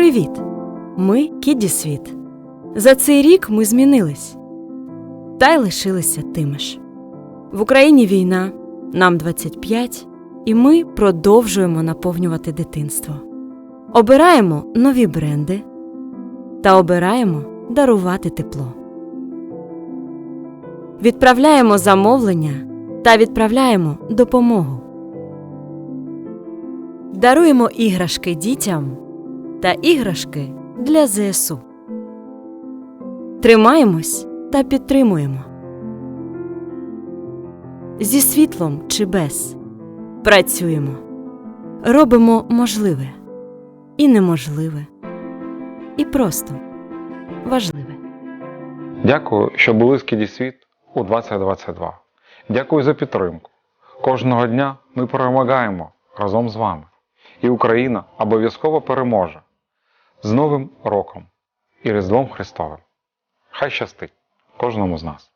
Привіт! Ми Кіді Світ. За цей рік ми змінились та й лишилися тими ж. В Україні війна, нам 25, і ми продовжуємо наповнювати дитинство. Обираємо нові бренди та обираємо дарувати тепло. Відправляємо замовлення та відправляємо допомогу. Даруємо іграшки дітям та іграшки для ЗСУ. Тримаємось та підтримуємо. Зі світлом чи без працюємо, робимо можливе і неможливе, і просто важливе. Дякую, що були з Кіді Світ у 2022. Дякую за підтримку. Кожного дня ми перемагаємо разом з вами. І Україна обов'язково переможе. З Новим роком і Різдвом Христовим. Хай щастить кожному з нас.